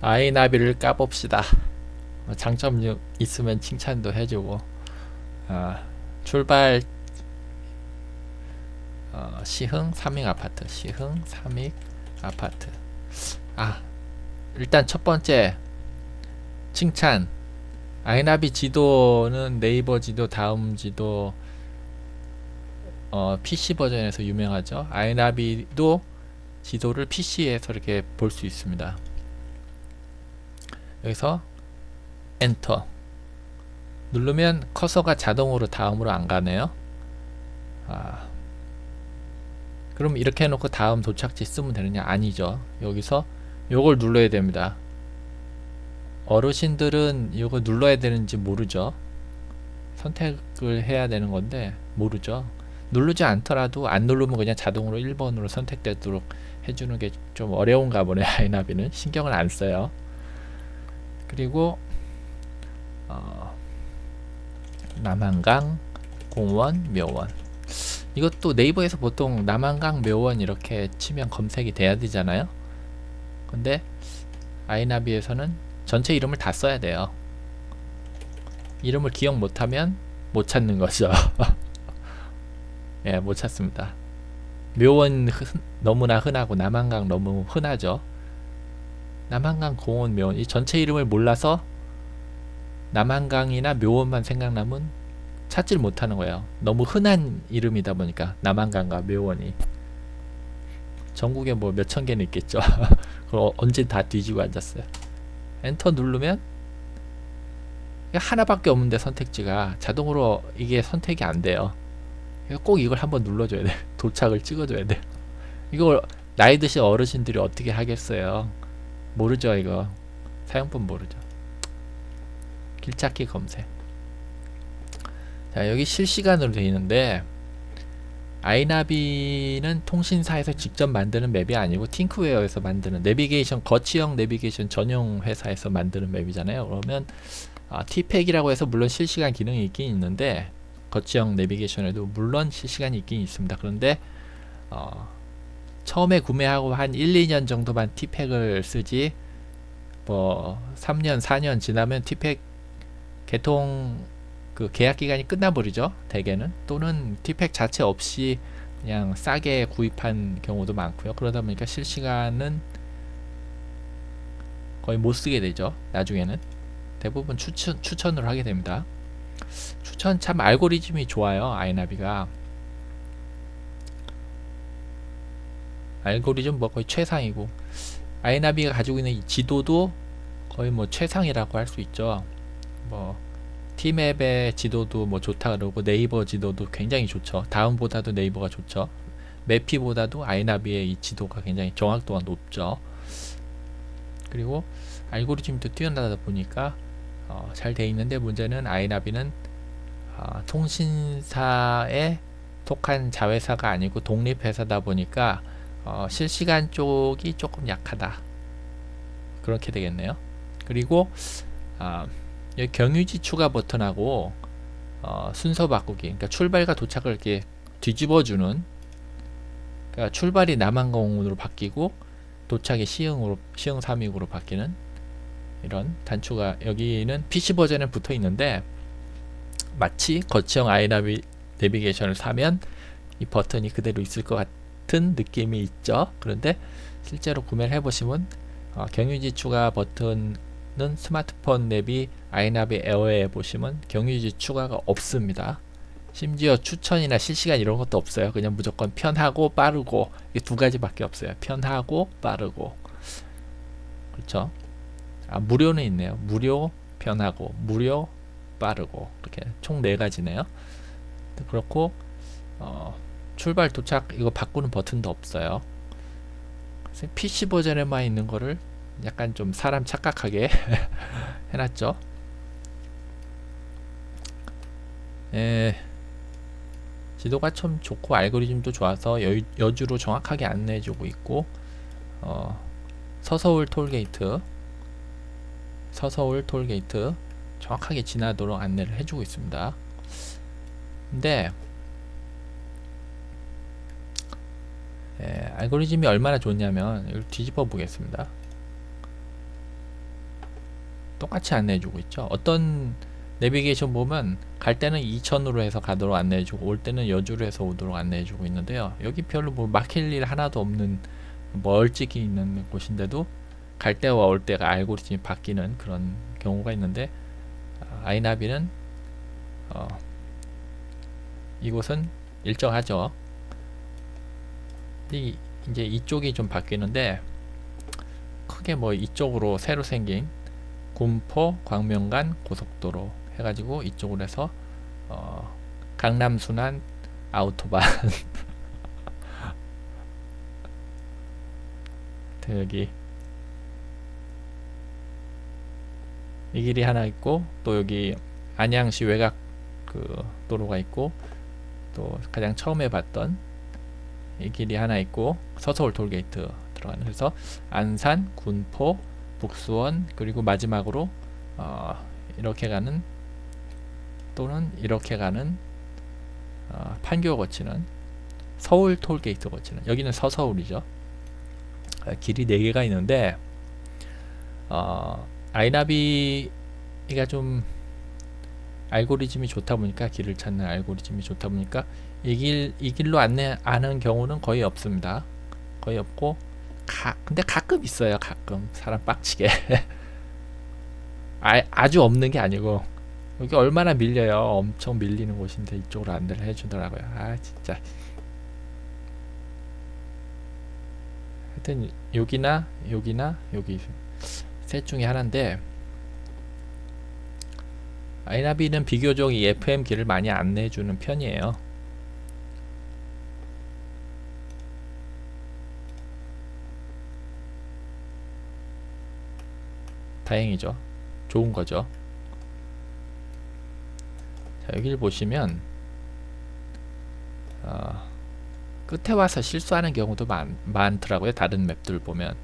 아이나비를 까봅시다. 어, 장점 이- 있으면 칭찬도 해주고 아, 출발 어, 시흥 삼익 아파트 시흥 삼익 아파트. 아 일단 첫 번째 칭찬. 아이나비 지도는 네이버 지도 다음 지도 어, PC 버전에서 유명하죠. 아이나비도 지도를 PC에서 이렇게 볼 수 있습니다 여기서 엔터. 누르면 커서가 자동으로 다음으로 안 가네요. 아, 그럼 이렇게 해놓고 다음 도착지 쓰면 되느냐? 아니죠. 여기서 요걸 눌러야 됩니다. 어르신들은 이거 눌러야 되는지 모르죠. 선택을 해야 되는 건데 모르죠. 누르지 않더라도 안 누르면 그냥 자동으로 1번으로 선택되도록 해주는 게 좀 어려운가 보네 아이나비는. 신경을 안 써요 그리고 어, 남한강 공원 묘원. 이것도 네이버에서 보통 남한강 묘원 이렇게 치면 검색이 돼야 되잖아요. 근데 아이나비에서는 전체 이름을 다 써야 돼요. 이름을 기억 못하면 못 찾는 거죠. 예, 못 찾습니다. 묘원 흔- 너무나 흔하고 남한강 너무 흔하죠 남한강 공원 묘원 이 전체 이름을 몰라서 남한강이나 묘원만 생각나면 찾질 못하는 거예요. 너무 흔한 이름이다 보니까 남한강과 묘원이 전국에 뭐 몇천 개는 있겠죠. 그걸 언제 다 뒤지고 앉았어요. 엔터 누르면 하나밖에 없는데 선택지가 자동으로 이게 선택이 안 돼요. 꼭 이걸 한번 눌러줘야 돼. 도착을 찍어줘야 돼. 이걸 나이 드신 어르신들이 어떻게 하겠어요. 모르죠 이거 사용법 모르죠. 길찾기 검색. 자 여기 실시간으로 되어 있는데 아이나비는 통신사에서 직접 만드는 맵이 아니고 팅크웨어에서 만드는 내비게이션 거치형 내비게이션 전용 회사에서 만드는 맵이잖아요. 그러면 아, T팩이라고 해서 물론 실시간 기능이 있긴 있는데 거치형 내비게이션에도 물론 실시간이 있긴 있습니다. 그런데 어, 처음에 구매하고 한 1, 2년 정도만 T팩을 쓰지 뭐 3년, 4년 지나면 T팩 개통 그 계약 기간이 끝나버리죠. 대개는 또는 티팩 자체 없이 그냥 싸게 구입한 경우도 많고요. 그러다 보니까 실시간은 거의 못 쓰게 되죠. 나중에는 대부분 추천 추천을 하게 됩니다. 추천 참 알고리즘이 좋아요. 아이나비가 알고리즘 뭐 거의 최상이고 아이나비가 가지고 있는 이 지도도 거의 뭐 최상이라고 할 수 있죠. 뭐 티맵의 지도도 뭐 좋다 그러고 네이버 지도도 굉장히 좋죠. 다음보다도 네이버가 좋죠. 매피보다도 아이나비의 이 지도가 굉장히 정확도가 높죠. 그리고 알고리즘도 뛰어나다 보니까 어, 잘돼 있는데 문제는 아이나비는 어, 통신사에 속한 자회사가 아니고 독립회사다 보니까 어, 실시간 쪽이 조금 약하다. 그렇게 되겠네요. 그리고 아, 여기 경유지 추가 버튼하고 어, 순서 바꾸기 그러니까 출발과 도착을 이렇게 뒤집어주는 그러니까 출발이 남한공으로 바뀌고 도착이 시흥으로 시흥 삼익으로 바뀌는 이런 단추가 여기는 PC 버전에 붙어 있는데 마치 거치형 아이나비 내비게이션을 사면 이 버튼이 그대로 있을 것 같 은 느낌이 있죠 그런데 실제로 구매를 해보시면 어, 경유지 추가 버튼 는 스마트폰 앱이 아이나비 에어에 보시면 경유지 추가가 없습니다. 심지어 추천이나 실시간 이런 것도 없어요. 그냥 무조건 편하고 빠르고 이 두 가지밖에 없어요. 편하고 빠르고 그렇죠? 아 무료는 있네요. 무료, 편하고 무료, 빠르고 이렇게 총 네 가지네요. 그렇고 어, 출발 도착 이거 바꾸는 버튼도 없어요. PC 버전에만 있는 거를 약간 좀 사람 착각하게 해놨죠. 예, 지도가 참 좋고 알고리즘도 좋아서 여, 여주로 정확하게 안내해주고 있고 어, 서서울 톨게이트 서서울 톨게이트 정확하게 지나도록 안내를 해주고 있습니다. 근데 예, 알고리즘이 얼마나 좋냐면 이걸 뒤집어 보겠습니다. 똑같이 안내해주고 있죠. 어떤 내비게이션 보면 갈 때는 이천으로 해서 가도록 안내해주고 올 때는 여주로 해서 오도록 안내해주고 있는데요. 여기 별로 뭐 막힐 일 하나도 없는 멀찍이 있는 곳인데도 갈 때와 올 때가 알고리즘이 바뀌는 그런 경우가 있는데 아, 아이나비는 어, 이곳은 일정하죠. 이, 이제 이쪽이 좀 바뀌는데 크게 뭐 이쪽으로 새로 생긴 군포 광명간 고속도로 해가지고 이쪽으로 해서 어, 강남 순환 아우토반. 또 여기. 이 길이 하나 있고 또 여기 안양시 외곽 그 도로가 있고 또 가장 처음에 봤던 이 길이 하나 있고 서서울 톨게이트 들어가는 그래서 안산, 군포, 북수원 그리고 마지막으로 어, 이렇게 가는 또는 이렇게 가는 어, 판교 거치는 서울 톨게이트 거치는 여기는 서서울이죠. 어, 길이 4개가 있는데 어, 아이나비가 좀 알고리즘이 좋다 보니까 길을 찾는 알고리즘이 좋다 보니까 이 길 이 길로 안내하는 경우는 거의 없습니다. 거의 없고 가, 근데 가끔 있어요. 가끔 사람 빡치게 아, 아주 없는 게 아니고 여기 얼마나 밀려요. 엄청 밀리는 곳인데 이쪽으로 안내를 해주더라고요. 아 진짜 하여튼 여기나 여기나 여기 셋 중에 하나인데 아이나비는 비교적 이 FM 길을 많이 안내해주는 편이에요. 다행이죠. 좋은 거죠. 자, 여기를 보시면 어, 끝에 와서 실수하는 경우도 많, 많더라고요. 다른 맵들 보면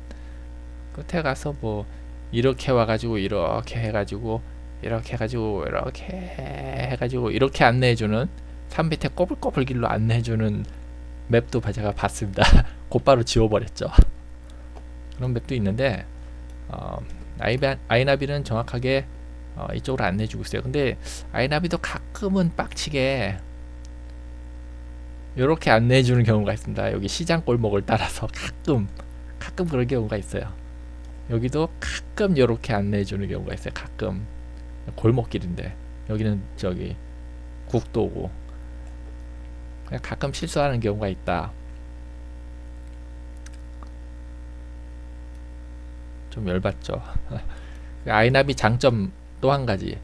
끝에 가서 뭐 이렇게 와가지고 이렇게 해가지고 이렇게 해가지고 이렇게 해가지고 이렇게 안내해주는 산 밑에 꼬불꼬불 길로 안내해주는 맵도 제가 봤습니다. 곧바로 지워버렸죠. 그런 맵도 있는데 어, 아이나비는 정확하게 어, 이쪽으로 안내해주고 있어요. 근데 아이나비도 가끔은 빡치게 이렇게 안내해주는 경우가 있습니다. 여기 시장 골목을 따라서 가끔 가끔 그런 경우가 있어요. 여기도 가끔 이렇게 안내해주는 경우가 있어요. 가끔 골목길인데 여기는 저기 국도고 가끔 실수하는 경우가 있다. 좀 열받죠. 그 아이나비 장점 또 한 가지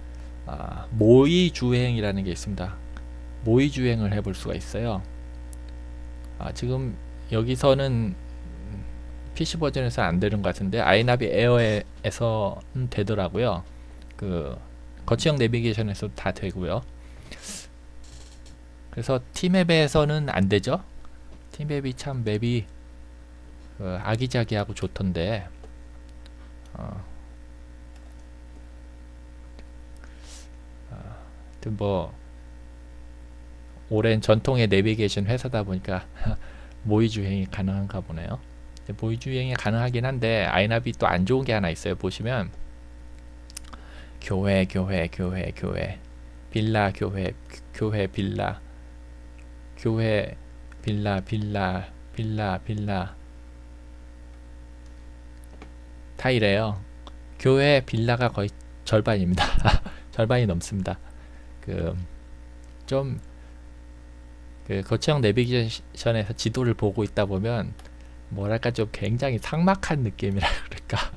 아, 모의 주행이라는 게 있습니다. 모의 주행을 해볼 수가 있어요. 아, 지금 여기서는 PC 버전에서 안 되는 것 같은데 아이나비 에어에서는 되더라고요. 그 거치형 내비게이션에서 다 되고요. 그래서 티맵에서는 안 되죠. 티맵이 참 맵이 그 아기자기하고 좋던데 어, 어, 뭐 오랜 전통의 내비게이션 회사다 보니까 모의 주행이 가능한가 보네요. 모의 주행이 가능하긴 한데 아이나비 또 안 좋은 게 하나 있어요. 보시면 교회 교회 교회 교회 빌라 교회 교회 빌라 교회 빌라 빌라 빌라 빌라 다 이래요. 교회 빌라가 거의 절반입니다. 절반이 넘습니다. 그 좀 그 거치형 내비게이션에서 지도를 보고 있다 보면 뭐랄까 좀 굉장히 삭막한 느낌이라 그럴까.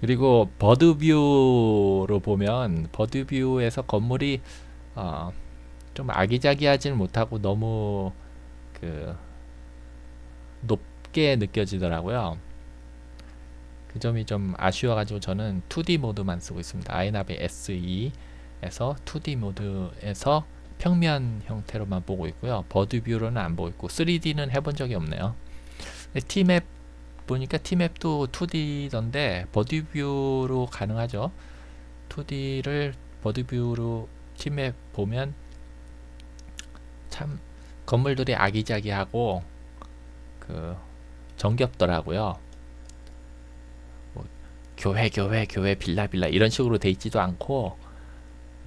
그리고 버드뷰로 보면 버드뷰에서 건물이 어, 좀 아기자기하지는 못하고 너무 그 높게 느껴지더라고요. 그 점이 좀 아쉬워가지고 저는 2D 모드만 쓰고 있습니다. 아이나비 SE에서 2D 모드에서 평면 형태로만 보고 있고요. 버드뷰로는 안 보고 있고 3D는 해본 적이 없네요. T맵 보니까 T맵도 2D던데 버드뷰로 가능하죠. 2D를 버드뷰로 T맵 보면 참 건물들이 아기자기하고 그 정겹더라고요. 뭐 교회 교회 교회 빌라 빌라 이런 식으로 돼 있지도 않고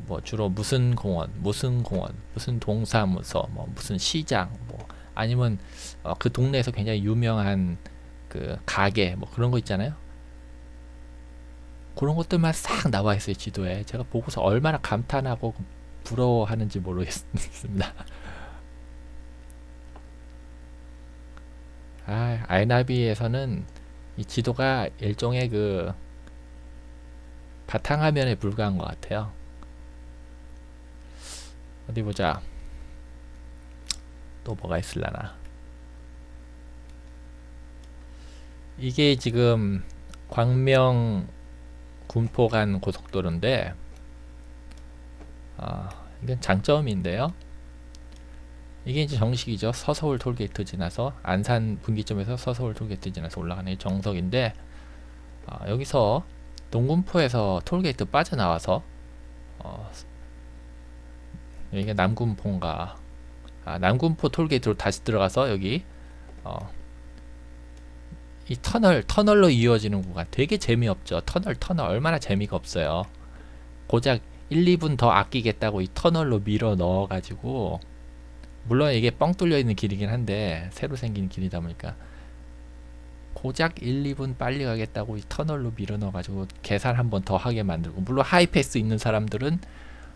뭐 주로 무슨 공원 무슨 공원 무슨 동사무소 뭐 무슨 시장 뭐 아니면 어, 그 동네에서 굉장히 유명한 그 가게 뭐 그런 거 있잖아요. 그런 것들만 싹 나와 있어요 지도에. 제가 보고서 얼마나 감탄하고 부러워하는지 모르겠습니다. 아, 아이나비에서는 이 지도가 일종의 그 바탕화면에 불과한 것 같아요. 어디 보자. 또 뭐가 있을라나. 이게 지금 광명 군포 간 고속도로인데 아, 이건 장점인데요. 이게 이제 정식이죠. 서서울 톨게이트 지나서 안산 분기점에서 서서울 톨게이트 지나서 올라가는 게 정석인데 아, 여기서 동군포에서 톨게이트 빠져나와서 어, 여기가 남군포인가 아, 남군포 톨게이트로 다시 들어가서 여기 어, 이 터널 터널로 이어지는 구간 되게 재미없죠. 터널 터널 얼마나 재미가 없어요. 고작 1, 2분 더 아끼겠다고 이 터널로 밀어 넣어 가지고 물론 이게 뻥 뚫려 있는 길이긴 한데 새로 생긴 길이다 보니까 고작 1, 2분 빨리 가겠다고 이 터널로 밀어 넣어 가지고 계산 한 번 더 하게 만들고 물론 하이패스 있는 사람들은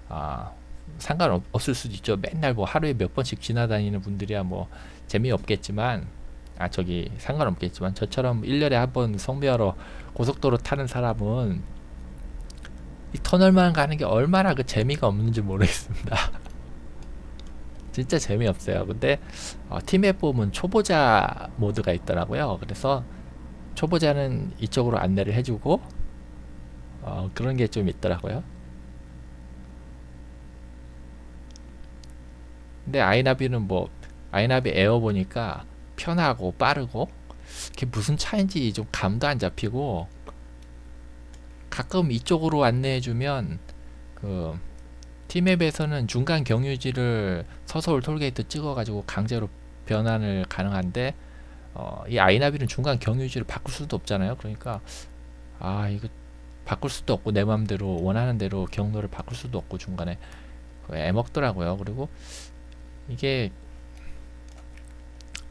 아 상관없을 수도 있죠. 맨날 뭐 하루에 몇 번씩 지나다니는 분들이야 뭐 재미없겠지만 아 저기 상관없겠지만 저처럼 1년에 한 번 성묘하러 고속도로 타는 사람은 이 터널만 가는 게 얼마나 그 재미가 없는지 모르겠습니다. 진짜 재미없어요. 근데 어, 팀앱 보면 초보자 모드가 있더라고요. 그래서 초보자는 이쪽으로 안내를 해주고 어, 그런 게 좀 있더라고요. 근데 아이나비는 뭐 아이나비 에어 보니까 편하고 빠르고 그게 무슨 차인지 좀 감도 안 잡히고 가끔 이쪽으로 안내해주면 그 티맵에서는 중간 경유지를 서서울 톨게이트 찍어가지고 강제로 변환을 가능한데 어, 이 아이나비는 중간 경유지를 바꿀 수도 없잖아요. 그러니까 아 이거 바꿀 수도 없고 내 맘대로 원하는 대로 경로를 바꿀 수도 없고 중간에 애먹더라고요. 그리고 이게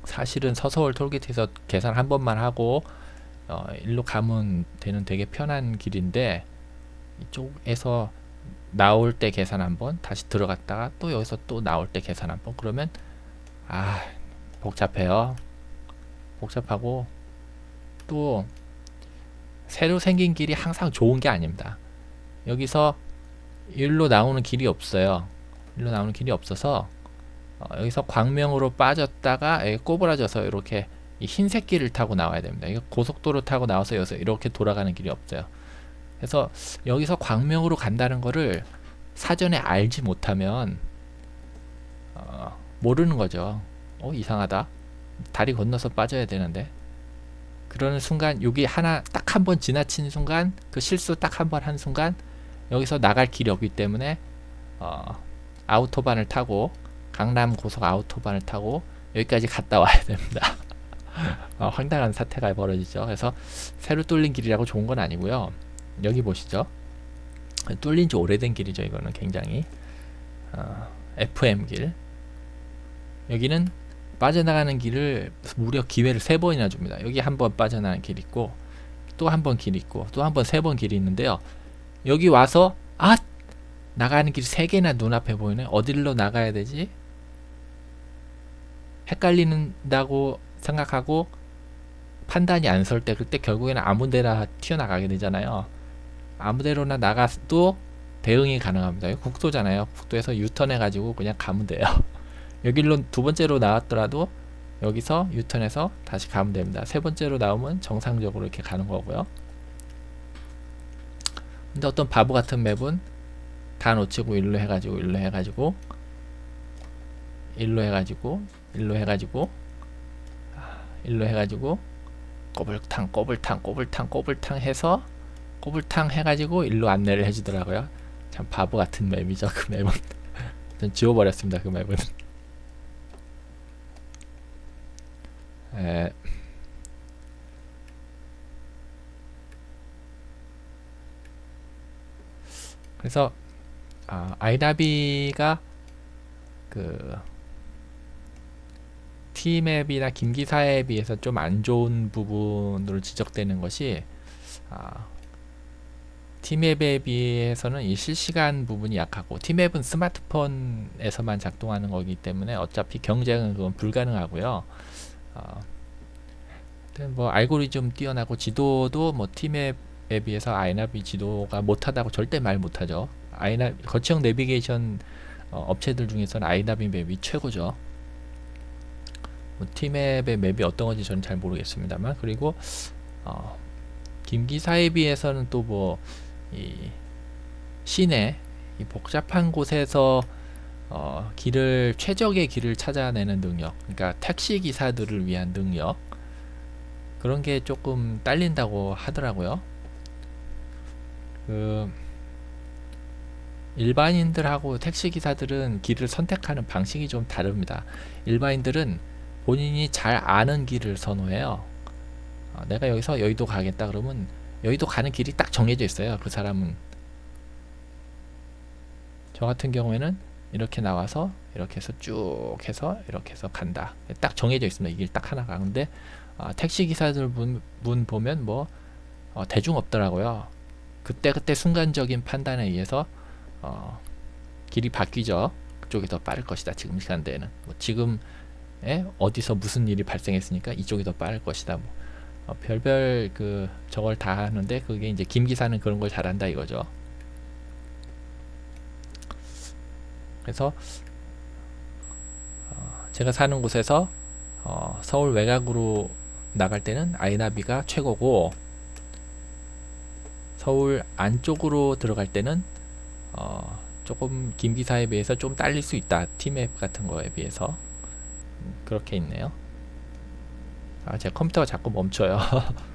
사실은 서서울 톨게이트에서 계산 한 번만 하고 어, 일로 가면 되는 되게 편한 길인데 이쪽에서 나올 때 계산 한번 다시 들어갔다가 또 여기서 또 나올 때 계산 한번 그러면 아 복잡해요 복잡하고 또 새로 생긴 길이 항상 좋은 게 아닙니다 여기서 일로 나오는 길이 없어요 일로 나오는 길이 없어서 어, 여기서 광명으로 빠졌다가 여기 꼬부라져서 이렇게 이 흰색 길을 타고 나와야 됩니다. 이거 고속도로 타고 나와서 여기서 이렇게 돌아가는 길이 없어요. 그래서 여기서 광명으로 간다는 거를 사전에 알지 못하면 어, 모르는 거죠. 어 이상하다. 다리 건너서 빠져야 되는데 그러는 순간 여기 하나 딱 한 번 지나친 순간 그 실수 딱 한번한 순간 여기서 나갈 길이 없기 때문에 어, 아우토반을 타고 강남 고속 아우토반을 타고 여기까지 갔다 와야 됩니다. 어, 황당한 사태가 벌어지죠. 그래서 새로 뚫린 길이라고 좋은 건 아니고요. 여기 보시죠. 뚫린 지 오래된 길이죠. 이거는 굉장히 어, FM 길. 여기는 빠져나가는 길을 무려 기회를 세 번이나 줍니다. 여기 한 번 빠져나가는 길 있고 또 한 번 길 있고 또 한 번 세 번 길이 있는데요. 여기 와서 아 나가는 길 세 개나 눈앞에 보이네. 어디로 나가야 되지? 헷갈린다고 생각하고 판단이 안 설 때 그때 결국에는 아무 데나 튀어나가게 되잖아요. 아무데로나 나가도 대응이 가능합니다. 국도잖아요. 국도에서 유턴해 가지고 그냥 가면 돼요. 여기로 두 번째로 나왔더라도 여기서 유턴해서 다시 가면 됩니다. 세 번째로 나오면 정상적으로 이렇게 가는 거고요. 근데 어떤 바보 같은 맵은 다 놓치고 일로 해가지고 일로 해가지고 일로 해가지고 일로 해가지고 일로 해가지고 꼬불탕 꼬불탕 꼬불탕 꼬불탕 해서 꼬불탕 해가지고 일로 안내를 해주더라고요. 참 바보 같은 맵이죠 그 맵은. 전 지워버렸습니다 그 맵은. 에... 그래서 아, 아이나비가 그 T맵이나 김기사에 비해서 좀 안 좋은 부분으로 지적되는 것이 아, T맵에 비해서는 이 실시간 부분이 약하고 T맵은 스마트폰에서만 작동하는 거기 때문에 어차피 경쟁은 그건 불가능하고요. 어, 뭐 알고리즘 뛰어나고 지도도 뭐 T맵에 비해서 아이나비 지도가 못하다고 절대 말 못하죠. 아이나 거치형 내비게이션 어, 업체들 중에서는 아이나비 맵이 최고죠. 뭐 T맵의 맵이 어떤 건지 저는 잘 모르겠습니다만 그리고 어, 김기사에 비해서는 또뭐 이 시내 이 복잡한 곳에서 어, 길을 최적의 길을 찾아내는 능력, 그러니까 택시 기사들을 위한 능력 그런 게 조금 딸린다고 하더라고요. 그 일반인들하고 택시 기사들은 길을 선택하는 방식이 좀 다릅니다. 일반인들은 본인이 잘 아는 길을 선호해요. 어, 내가 여기서 여의도 가겠다 그러면 여의도 가는 길이 딱 정해져 있어요. 그 사람은 저 같은 경우에는 이렇게 나와서 이렇게 해서 쭉 해서 이렇게 해서 간다. 딱 정해져 있습니다. 이 길 딱 하나가. 근데 아, 택시 기사들 분, 분 보면 뭐 어, 대중 없더라고요. 그때 그때 순간적인 판단에 의해서 어, 길이 바뀌죠. 그쪽이 더 빠를 것이다. 지금 시간대에는 뭐 지금 에 어디서 무슨 일이 발생했으니까 이쪽이 더 빠를 것이다. 뭐 어, 별별 그 저걸 다 하는데 그게 이제 김 기사는 그런 걸 잘한다 이거죠. 그래서 어, 제가 사는 곳에서 어, 서울 외곽으로 나갈 때는 아이나비가 최고고 서울 안쪽으로 들어갈 때는 어, 조금 김 기사에 비해서 좀 딸릴 수 있다. 티맵 같은 거에 비해서 음, 그렇게 있네요. 아, 제 컴퓨터가 자꾸 멈춰요.